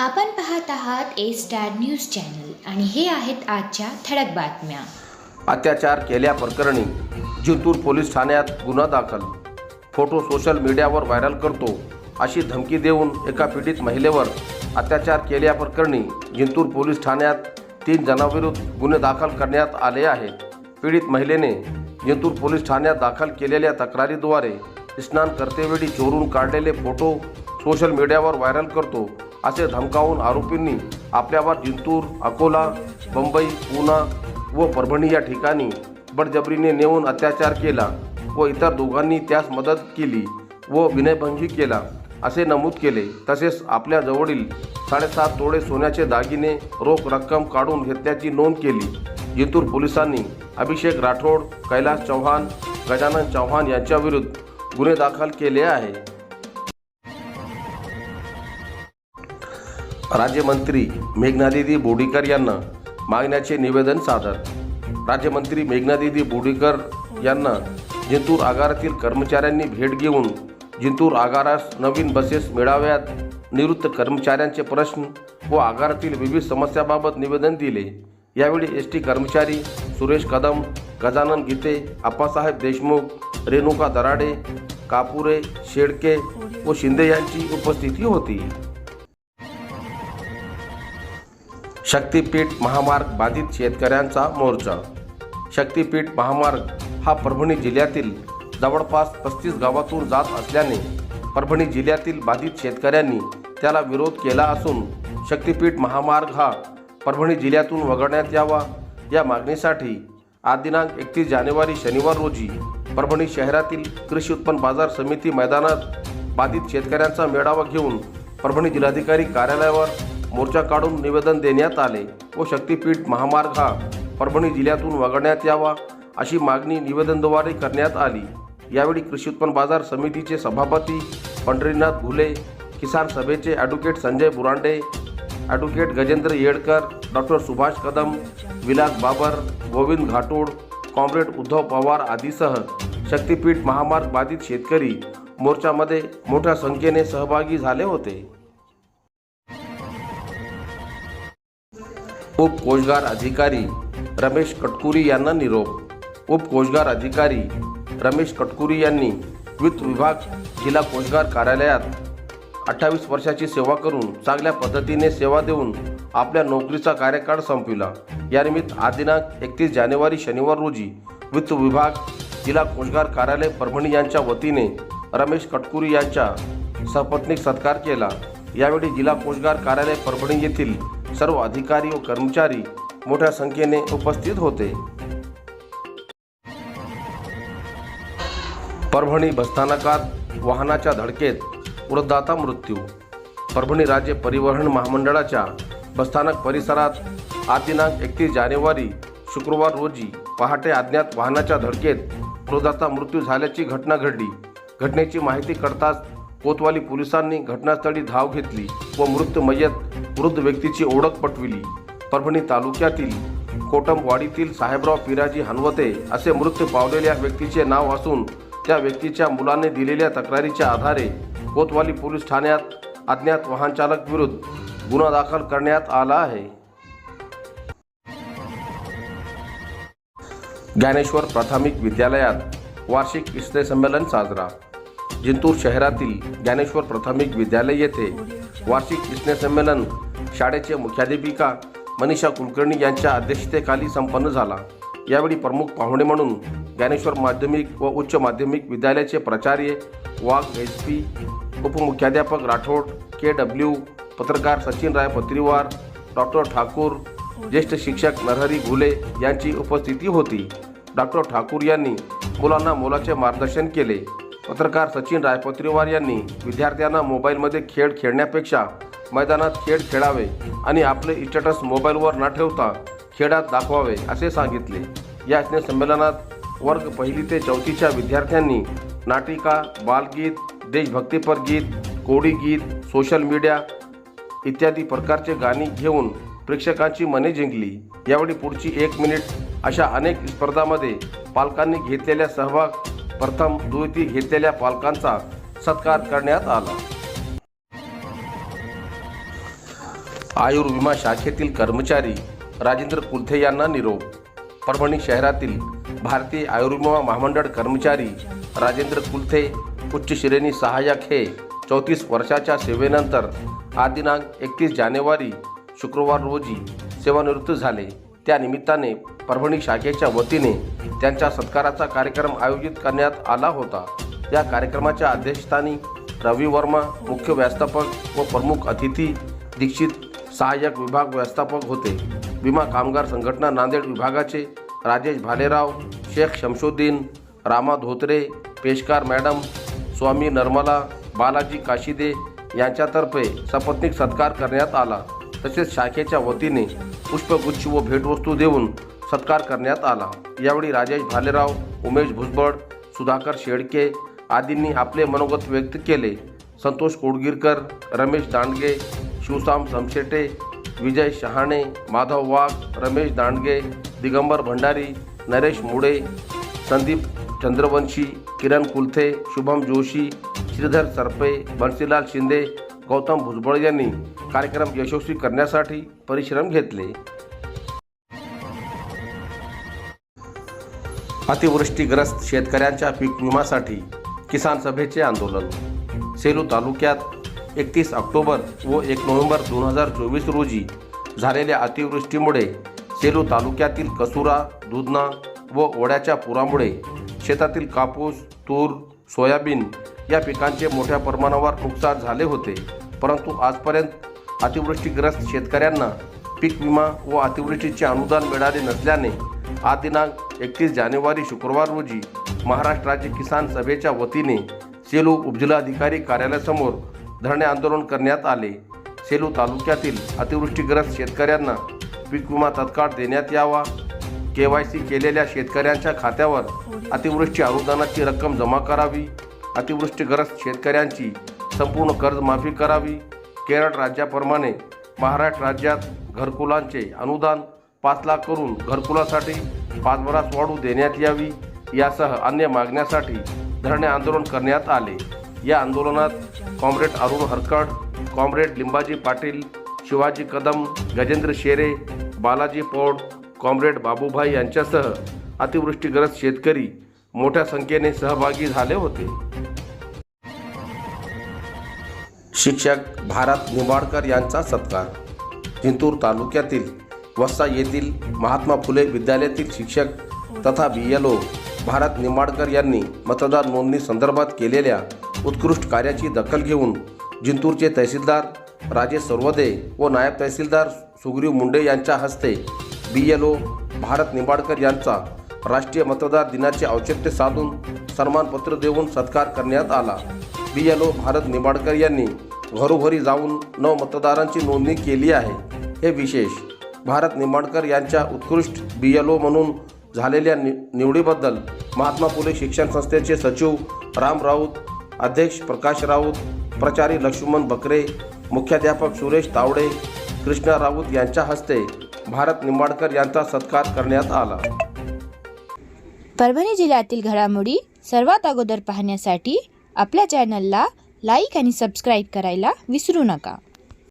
आपण पाहत आहात ए स्टार न्यूज चॅनल आणि हे आहेत आजच्या ठळक बातम्या. अत्याचार केल्याप्रकरणी जिंतूर पोलीस ठाण्यात गुन्हा दाखल. फोटो सोशल मीडियावर व्हायरल करतो अशी धमकी देऊन एका पीडित महिलेवर अत्याचार केल्याप्रकरणी जिंतूर पोलीस ठाण्यात तीन जणांविरुद्ध गुन्हे दाखल करण्यात आले आहेत. पीडित महिलेने जिंतूर पोलीस ठाण्यात दाखल केलेल्या तक्रारीद्वारे स्नान करतेवेळी चोरून काढलेले फोटो सोशल मीडियावर व्हायरल करतो. असे धमकावून आरोपींनी आपल्यावर जिंतूर अकोला मुंबई पुणा व परभणी या ठिकाणी बडजबरीने नेऊन अत्याचार केला व इतर दोघांनी त्यास मदत केली व विनयभंगी केला असे नमूद केले. तसेच आपल्या जवळील साडेसात तोडे सोन्याचे दागिने रोख रक्कम काढून घेतल्याची नोंद केली. जिंतूर पोलिसांनी अभिषेक राठोड कैलास चव्हाण गजानन चव्हाण यांच्याविरुद्ध गुन्हे दाखल केले आहे. राज्यमंत्री मेघनादिदी बोडीकर यांना मागण्याचे निवेदन सादर. राज्यमंत्री मेघनादिदी बोडीकर यांना जिंतूर आगारातील कर्मचाऱ्यांनी भेट घेऊन जिंतूर आगारास नवीन बसेस मिळाव्यात निवृत्त कर्मचाऱ्यांचे प्रश्न व आगारातील विविध समस्याबाबत निवेदन दिले. यावेळी एस टी कर्मचारी सुरेश कदम गजानन गीते आप्पासाहेब देशमुख रेणुका दराडे कापुरे शेडके व शिंदे यांची उपस्थिती होती. शक्तीपीठ महामार्ग बाधित शेतकऱ्यांचा मोर्चा. शक्तीपीठ महामार्ग हा परभणी जिल्ह्यातील जवळपास पस्तीस गावातून जात असल्याने परभणी जिल्ह्यातील बाधित शेतकऱ्यांनी त्याला विरोध केला असून शक्तीपीठ महामार्ग हा परभणी जिल्ह्यातून वगळण्यात यावा या मागणीसाठी आज दिनांक एकतीस जानेवारी शनिवार रोजी परभणी शहरातील कृषी उत्पन्न बाजार समिती मैदानात बाधित शेतकऱ्यांचा मेळावा घेऊन परभणी जिल्हाधिकारी कार्यालयावर मोर्चा काढून निवेदन देण्यात आले व शक्तीपीठ महामार्ग हा परभणी जिल्ह्यातून वगळण्यात यावा अशी मागणी निवेदनद्वारे करण्यात आली. यावेळी कृषी उत्पन्न बाजार समितीचे सभापती पंढरीनाथ घुले किसान सभेचे advocate Sanjay Burande advocate Gajendra Yedkar doctor Subhash Kadam Vilas Babar Govind Ghatod comrade Uddhav Pawar आदीसह Shaktipeeth महामार्ग बाधित शेतकरी मोर्चामध्ये मोठ्या संख्येने सहभागी झाले होते. उपकोषगार अधिकारी रमेश कटकुरी यांना निरोप. उपकोषगार अधिकारी रमेश कटकुरी यांनी वित्त विभाग जिल्हा कोषगार कार्यालयात अठ्ठावीस वर्षाची सेवा करून चांगल्या पद्धतीने सेवा देऊन आपल्या नोकरीचा कार्यकाळ संपविला. यानिमित्त आज दिनांक एकतीस जानेवारी शनिवार रोजी वित्त विभाग जिल्हा कोषगार कार्यालय परभणी यांच्या वतीने रमेश कटकुरी यांच्या सपत्नीक सत्कार केला. यावेळी जिल्हा कोषगार कार्यालय परभणी येथील सर्व अधिकारी व कर्मचारी मोठ्या संख्येने उपस्थित होते. परभणी बसस्थानकात वाहनाच्या धडकेत वृद्धाचा मृत्यू. परभणी राज्य परिवहन महामंडळाच्या बसस्थानक परिसरात आज दिनांक एकतीस जानेवारी शुक्रवार रोजी पहाटे अज्ञात वाहनाच्या धडकेत वृद्धाचा मृत्यू झाल्याची घटना घडली. घटनेची माहिती कळताच कोतवाली पोलिसांनी घटनास्थळी धाव घेतली व मृत मय्यत वृद्ध व्यक्तीची ओळख पटविली. परभणी तालुक्यातील कोटमवाडीतील साहेबराव पिराजी हनवते असे मृत्यू पावलेल्या व्यक्तीचे नाव असून त्या व्यक्तीच्या मुलाने दिलेल्या तक्रारीच्या आधारे कोतवाली पोलीस ठाण्यात अज्ञात वाहनचालक विरुद्ध गुन्हा दाखल करण्यात आला आहे. ज्ञानेश्वर प्राथमिक विद्यालयात वार्षिक संमेलन साजरा. जिंतूर शहरातील ज्ञानेश्वर प्राथमिक विद्यालय येथे वार्षिक संमेलन शाळेचे मुख्याध्यापिका मनीषा कुलकर्णी यांच्या अध्यक्षतेखाली संपन्न झाला. यावेळी प्रमुख पाहुणे म्हणून ज्ञानेश्वर माध्यमिक व उच्च माध्यमिक विद्यालयाचे प्राचार्य वाघ एस पी उपमुख्याध्यापक राठोड के डब्ल्यू पत्रकार सचिन राय पत्रीवार डॉक्टर ठाकूर ज्येष्ठ शिक्षक नरहरी घुले यांची उपस्थिती होती. डॉक्टर ठाकूर यांनी मुलांना मोलाचे मार्गदर्शन केले. पत्रकार सचिन रायपत्रीवार यांनी विद्यार्थ्यांना मोबाईलमध्ये खेळ खेळण्यापेक्षा मैदानात खेळ खेळावे आणि आपले स्टेटस मोबाईलवर न ठेवता खेळात दाखवावे असे सांगितले. या संमेलनात वर्ग पहिली ते चौथीच्या विद्यार्थ्यांनी नाटिका बालगीत देशभक्तीपर गीत कोडी गीत सोशल मीडिया इत्यादी प्रकारचे गाणी घेऊन प्रेक्षकांची मने जिंकली. यावेळी पुढची एक मिनिट अशा अनेक स्पर्धामध्ये पालकांनी घेतलेल्या सहभाग प्रथम दुयती घेतलेल्या पालकांचा सत्कार करण्यात आला. आयुर्विमा शाखेतील कर्मचारी राजेंद्र कुलथे यांना निरोप. परभणी शहरातील भारतीय आयुर्विमा महामंडळ कर्मचारी राजेंद्र कुलथे उच्च श्रेणी सहाय्यक हे चौतीस वर्षाच्या सेवेनंतर आज दिनांक एकतीस जानेवारी शुक्रवार रोजी सेवानिवृत्त झाले. त्या निमित्ताने परभणी शाखेच्या वतीने त्यांच्या सत्काराचा कार्यक्रम आयोजित करण्यात आला होता. या कार्यक्रमाच्या अध्यक्षस्थानी रवी वर्मा मुख्य व्यवस्थापक व प्रमुख अतिथी दीक्षित सहाय्यक विभाग व्यवस्थापक होते. विमा कामगार संघटना नांदेड विभागाचे राजेश भालेराव शेख शमशुद्दीन रामा धोत्रे पेशकार मॅडम स्वामी नर्मला बालाजी काशिदे यांच्यातर्फे सपत्नीक सत्कार करण्यात आला. तसेच शाखेच्या वतीने पुष्पगुच्छ व भेटवस्तू देऊन सत्कार करण्यात आला. यावेळी राजेश भालेराव उमेश भुजबळ सुधाकर शेळके आदींनी आपले मनोगत व्यक्त केले. संतोष कोडगिरकर रमेश दांडगे शिवसाम समशेटे विजय शहाणे माधव वाघ रमेश दांडगे दिगंबर भंडारी नरेश मुडे संदीप चंद्रवंशी किरण कुलथे शुभम जोशी श्रीधर सरपे बन्सीलाल शिंदे गौतम भुजबळ यांनी कार्यक्रम यशस्वी करण्यासाठी परिश्रम घेतले. अतिवृष्टीग्रस्त शेतकऱ्यांच्या पीक विमासाठी किसान सभेचे आंदोलन. सेलू तालुक्यात एकतीस ऑक्टोबर व एक नोव्हेंबर दोन हजार चोवीस रोजी झालेल्या अतिवृष्टीमुळे सेलू तालुक्यातील कसुरा दुधना व ओढ्याच्या पुरामुळे शेतातील कापूस तूर सोयाबीन या पिकांचे मोठ्या प्रमाणावर नुकसान झाले होते. परंतु आजपर्यंत अतिवृष्टीग्रस्त शेतकऱ्यांना पीक विमा व अतिवृष्टीचे अनुदान मिळाले नसल्याने आज दिनांक एकतीस जानेवारी शुक्रवार रोजी महाराष्ट्र राज्य किसान सभेच्या वतीने सेलू उपजिल्हाधिकारी कार्यालयासमोर धरणे आंदोलन करण्यात आले. सेलू तालुक्यातील अतिवृष्टीग्रस्त शेतकऱ्यांना पीक विमा तत्काळ देण्यात यावा. के वाय सी केलेल्या शेतकऱ्यांच्या खात्यावर अतिवृष्टी अनुदानाची रक्कम जमा करावी. अतिवृष्टीग्रस्त शेतकऱ्यांची संपूर्ण कर्जमाफी करावी. केरळ राज्याप्रमाणे महाराष्ट्र राज्यात घरकुलांचे अनुदान पाच लाख करून घरकुलासाठी पाचभरास वाढू देण्यात यावी. यासह अन्य मागण्यासाठी धरणे आंदोलन करण्यात आले. या आंदोलनात कॉम्रेड अरुण हरकड कॉम्रेड लिंबाजी पाटील शिवाजी कदम गजेंद्र शेरे बालाजी पोड कॉम्रेड बाबूभाई यांच्यासह अतिवृष्टीग्रस्त शेतकरी मोठ्या संख्येने सहभागी झाले होते. शिक्षक भारत निंबाडकर यांचा सत्कार. जिंतूर तालुक्यातील वस्सा येथील महात्मा फुले विद्यालयातील शिक्षक तथा बी एल ओ भारत निंबाडकर यांनी मतदार नोंदणी संदर्भात केलेल्या उत्कृष्ट कार्याची दखल घेऊन जिंतूरचे तहसीलदार राजेश सर्वदे व नायब तहसीलदार सुग्रीव मुंडे यांच्या हस्ते बी एल ओ भारत निंबाडकर यांचा राष्ट्रीय मतदार दिनाचे औचित्य साधून सन्मानपत्र देऊन सत्कार करण्यात आला. बी एल ओ भारत निंबाडकर यांनी घरोघरी जाऊन नव मतदारांची नोंदणी केली आहे. हे विशेष भारत निंबाडकर यांच्या उत्कृष्ट बी एल ओ म्हणून झालेल्या नि निवडीबद्दल महात्मा फुले शिक्षण संस्थेचे सचिव राम राऊत अध्यक्ष प्रकाश राऊत प्राचार्य लक्ष्मण बकरे मुख्याध्यापक सुरेश तावडे कृष्णा राऊत यांच्या हस्ते भारत निंबाडकर यांचा सत्कार करण्यात आला. परभणी जिल्ह्यातील घडामोडी सर्वात अगोदर पाहण्यासाठी आपल्या चॅनलला लाईक आणि सबस्क्राईब करायला विसरू नका.